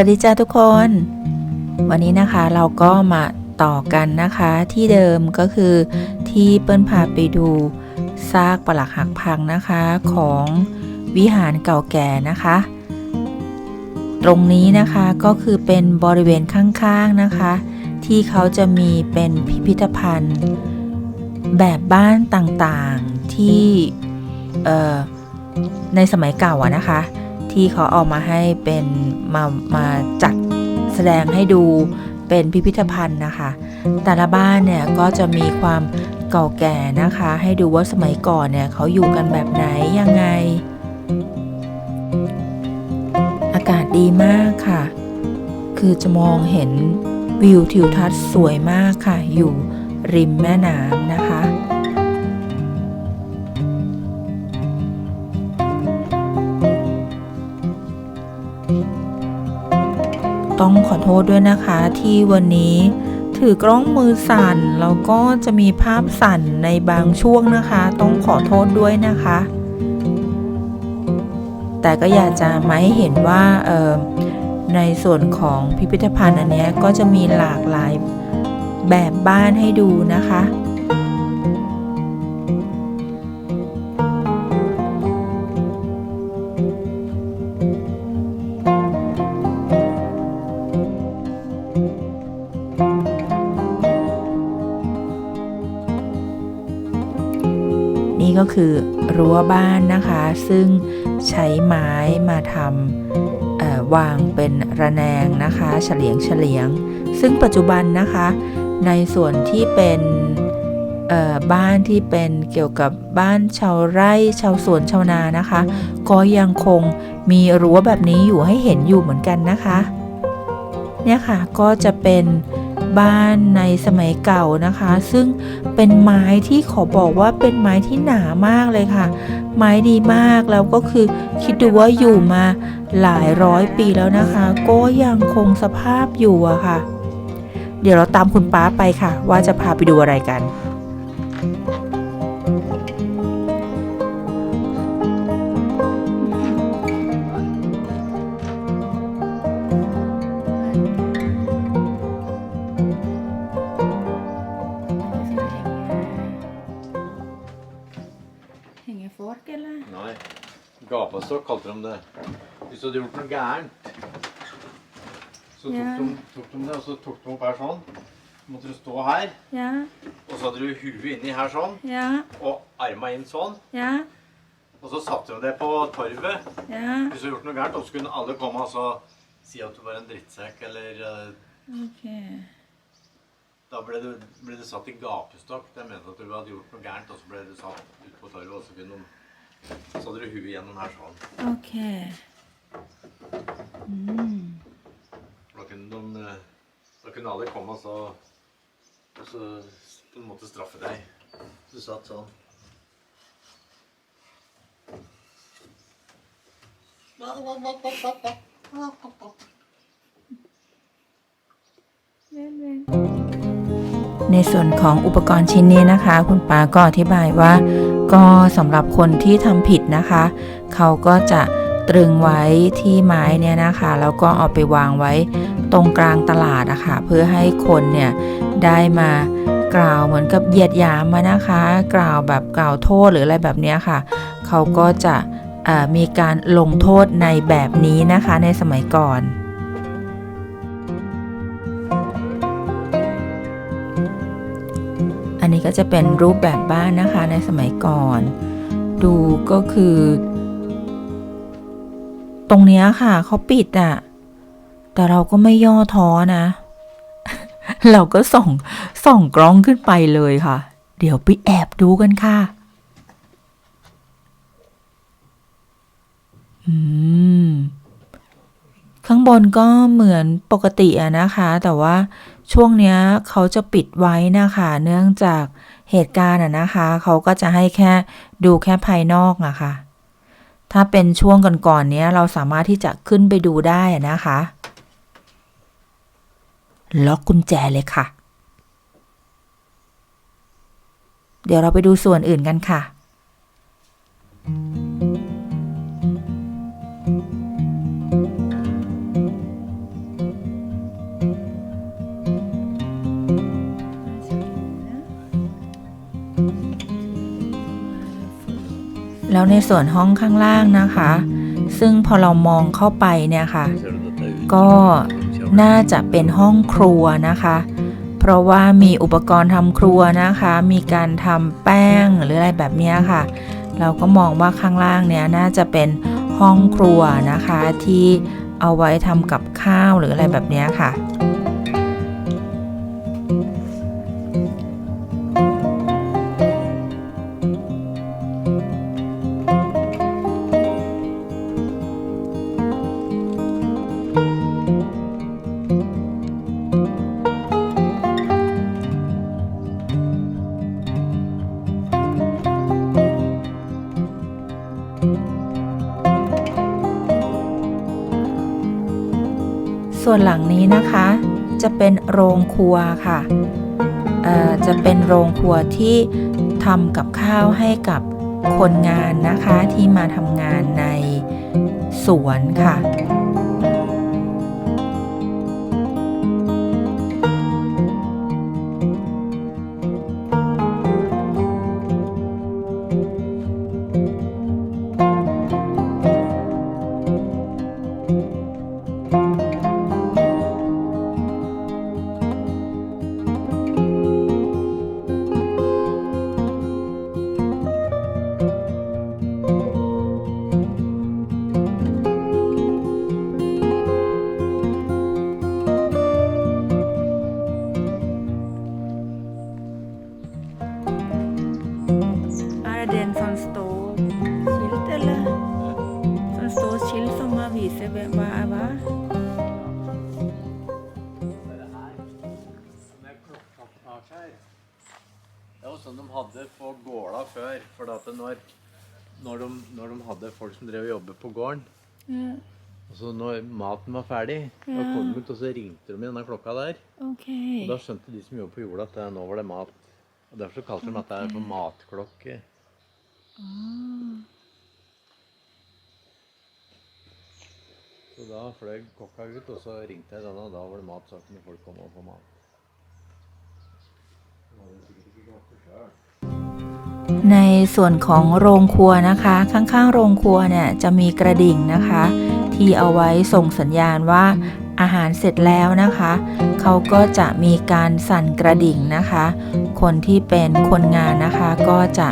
วัสดีจ้าทุกคน วันนี้นะคะเราก็มาต่อกันนะคะที่เดิมก็คือที่เปิ้ลพาไปดูซากปรักหักพังนะคะของวิหารเก่าแก่นะคะ ตรงนี้นะคะก็คือเป็นบริเวณข้างๆนะคะ ที่เขาจะมีเป็นพิพิธภัณฑ์ แบบบ้านต่างๆที่ในสมัยเก่าอะนะคะ ที่เขาเอามาให้เป็นมามาจัดแสดงให้ดูเป็นพิพิธภัณฑ์นะคะ แต่ละบ้านเนี่ยก็จะมีความเก่าแก่นะคะ ให้ดูว่าสมัยก่อนเนี่ยเขาอยู่กันแบบไหนยังไง อากาศดีมากค่ะ คือจะมองเห็นวิวทิวทัศน์สวยมากค่ะ อยู่ริมแม่น้ำนะคะ ต้องขอโทษด้วยนะคะที่วันนี้ถือกล้องมือสั่นแล้วก็จะมีภาพสั่นในบางช่วงนะคะ ต้องขอโทษด้วยนะคะ แต่ก็อยากจะมาให้เห็นว่าในส่วนของพิพิธภัณฑ์อันนี้ก็จะมีหลากหลายแบบบ้านให้ดูนะคะ ก็คือรั้วบ้านนะคะ ซึ่งใช้ไม้มาทำวางเป็นระแนงนะคะเฉลียงเฉลียง ซึ่งปัจจุบันนะคะ ในส่วนที่เป็นบ้านที่เป็นเกี่ยวกับบ้านชาวไร่ชาวสวนชาวนานะคะ ก็ยังคงมีรั้วแบบนี้อยู่ให้เห็นอยู่เหมือนกันนะคะ เนี่ยค่ะก็จะเป็น บ้านในสมัยเก่านะคะ ซึ่งเป็นไม้ที่ขอบอกว่าเป็นไม้ที่หนามากเลยค่ะ ไม้ดีมากแล้วก็คือคิดดูว่าอยู่มาหลายร้อยปีแล้วนะคะ ก็ยังคงสภาพอยู่อะค่ะ เดี๋ยวเราตามคุณป้าไปค่ะ ว่าจะพาไปดูอะไรกัน Gapestokk kalte de det. Hvis du hadde gjort noe gærent, så tok, Ja. de, tok de det, og så tok de opp her sånn. Så måtte du stå her, Ja, og så hadde du huet inni her sånn, ja, og arma inn sånn. ja, Og så satte de det på torvet. ja. Hvis du hadde gjort noe gærent, så kunne alle komme og så si at du var en drittsekk, eller okay. Da ble du, ble du satt i gapestokk. Det mente at du hadde gjort noe gærent, og så ble du satt ut på torvet, og så kunne de Så hadde du huet gjennom her sånn. Ok. Mm. Da kunne, de, eh, da kunne alle komme og så, og så på en måte straffe deg. Du satt sånn. Vel, vel. ในส่วนของอุปกรณ์ชิ้นนี้นะคะ คุณป้าก็อธิบายว่า ก็สำหรับคนที่ทำผิดนะคะ เขาก็จะตรึงไว้ที่ไม้เนี่ยนะคะ แล้วก็เอาไปวางไว้ตรงกลางตลาดอะคะเพื่อให้คนเนี่ยได้มากล่าวเหมือนกับเหยียดยามมานะคะ กล่าวแบบกล่าวโทษหรืออะไรแบบนี้ค่ะ เขาก็จะมีการลงโทษในแบบนี้นะคะในสมัยก่อน ก็จะเป็นรูปแบบบ้านนะคะในสมัยก่อน ดูก็คือ ตรงเนี้ยค่ะเขาปิดอะแต่เราก็ไม่ย่อท้อนะ เราก็ส่องส่องกล้องขึ้นไปเลยค่ะ เดี๋ยวไปแอบดูกันค่ะ อืม ข้างบนก็เหมือนปกติอะนะคะ แต่ว่า ช่วงเนี้ยเขาจะปิดไว้นะคะเนื่องจากเหตุการณ์อะนะคะ เขาก็จะให้แค่ดูแค่ภายนอกอะค่ะ ถ้าเป็นช่วงก่อนๆเนี้ยเราสามารถที่จะขึ้นไปดูได้นะคะ ล็อกกุญแจเลยค่ะ เดี๋ยวเราไปดูส่วนอื่นกันค่ะ แล้วในส่วนห้องข้างล่างนะคะ ซึ่งพอเรามองเข้าไปเนี่ยค่ะ ก็น่าจะเป็นห้องครัวนะคะ เพราะว่ามีอุปกรณ์ทำครัวนะคะ มีการทำแป้งหรืออะไรแบบนี้ค่ะ เราก็มองว่าข้างล่างเนี่ยน่าจะเป็นห้องครัวนะคะที่เอาไว้ทำกับข้าวหรืออะไรแบบนี้ค่ะ ส่วนหลังนี้นะคะ จะเป็นโรงครัวค่ะเอ่อจะเป็นโรงครัวที่ทำกับข้าวให้กับคนงานนะคะที่มาทำงานในสวนค่ะ har hva er hva? Det var sånn de hadde på gårda før. For at når, når, de, når de hadde folk som drev og jobbet på gården Ja, og så når maten var ferdig, da kom de ut og så ringte de i denne klokka der. Okay. Og da skjønte de som jobber på jorda, at det, nå var det mat. Og Derfor så kalte de dette her for matklokke. Så da fløy kokka ut, og så ringte jeg denne, og da var det mat, så kunne folk komme og få mat. Det hadde jeg sikkert ikke gjort det selv. ในส่วนของโรงครัวนะคะ ข้างๆโรงครัวเนี่ยจะมีกระดิ่งนะคะ ที่เอาไว้ส่งสัญญาณว่าอาหารเสร็จแล้วนะคะ เขาก็จะมีการสั่นกระดิ่งนะคะ คนที่เป็นคนงานนะคะก็จะ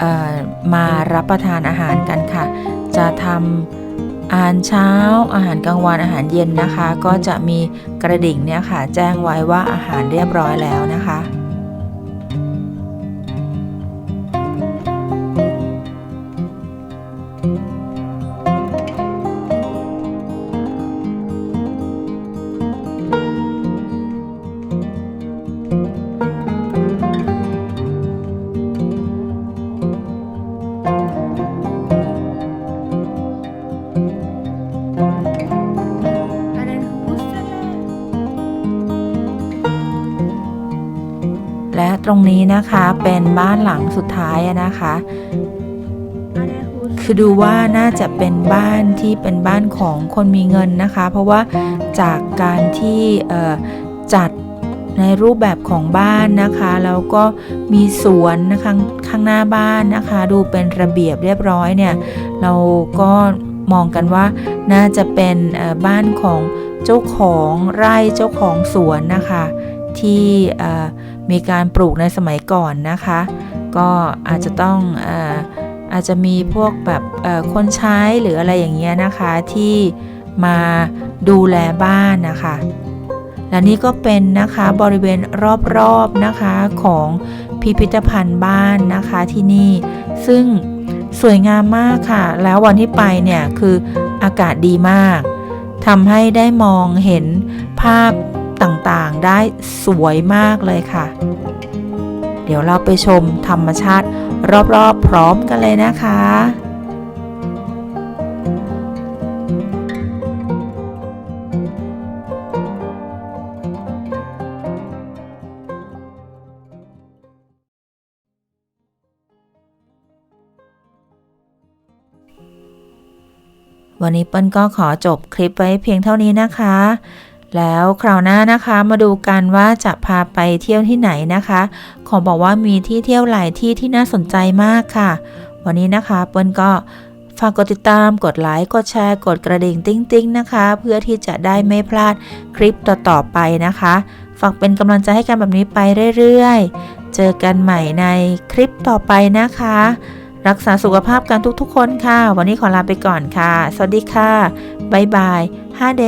เอ่อมารับประทานอาหารกันค่ะ จะทำ อาหารเช้า อาหารกลางวันอาหารเย็นนะคะ ก็จะมีกระดิ่งเนี่ยค่ะ แจ้งไว้ว่าอาหารเรียบร้อยแล้วนะคะ และตรงนี้นะคะเป็นบ้านหลังสุดท้ายนะคะ คือดูว่าน่าจะเป็นบ้านที่เป็นบ้านของคนมีเงินนะคะ เพราะว่าจากการที่จัดในรูปแบบของบ้านนะคะแล้วก็มีสวนนะคะข้างหน้าบ้านนะคะ ดูเป็นระเบียบเรียบร้อยเนี่ย เราก็มองกันว่าน่าจะเป็นบ้านของเจ้าของไร่เจ้าของสวนนะคะ ที่ มีการปลูกในสมัยก่อนนะคะ ก็อาจจะต้องอออาจจะมีพวกแบบคนใช้หรืออะไรอย่างเงี้ยนะคะที่มาดูแลบ้านนะคะ และนี่ก็เป็นนะคะบริเวณรอบๆนะคะของพิพิธภัณฑ์บ้านนะคะที่นี่ซึ่งสวยงามมากค่ะ แล้ววันที่ไปเนี่ยคืออากาศดีมากทำให้ได้มองเห็นภาพ ได้สวยมากเลยค่ะ เดี๋ยวเราไปชมธรรมชาติรอบๆพร้อมกันเลยนะคะวันนี้เปิ้ลก็ขอจบคลิปไว้เพียงเท่านี้นะคะ แล้วคราวหน้านะคะมาดูกันว่าจะพาไปเที่ยวที่ไหนนะคะ ขอบอกว่ามีที่เที่ยวหลายที่ที่น่าสนใจมากค่ะ วันนี้นะคะเปิ้ลก็ฝากกดติดตาม กดไลค์ กดแชร์ กดกระดิ่งติ๊งติ๊งๆนะคะ เพื่อที่จะได้ไม่พลาดคลิปต่อๆไปนะคะ ฝากเป็นกำลังใจให้กันแบบนี้ไปเรื่อยๆ เจอกันใหม่ในคลิปต่อไปนะคะ รักษาสุขภาพกันทุกๆคนค่ะ วันนี้ขอลาไปก่อนค่ะ สวัสดีค่ะ บ๊ายบายฮาเด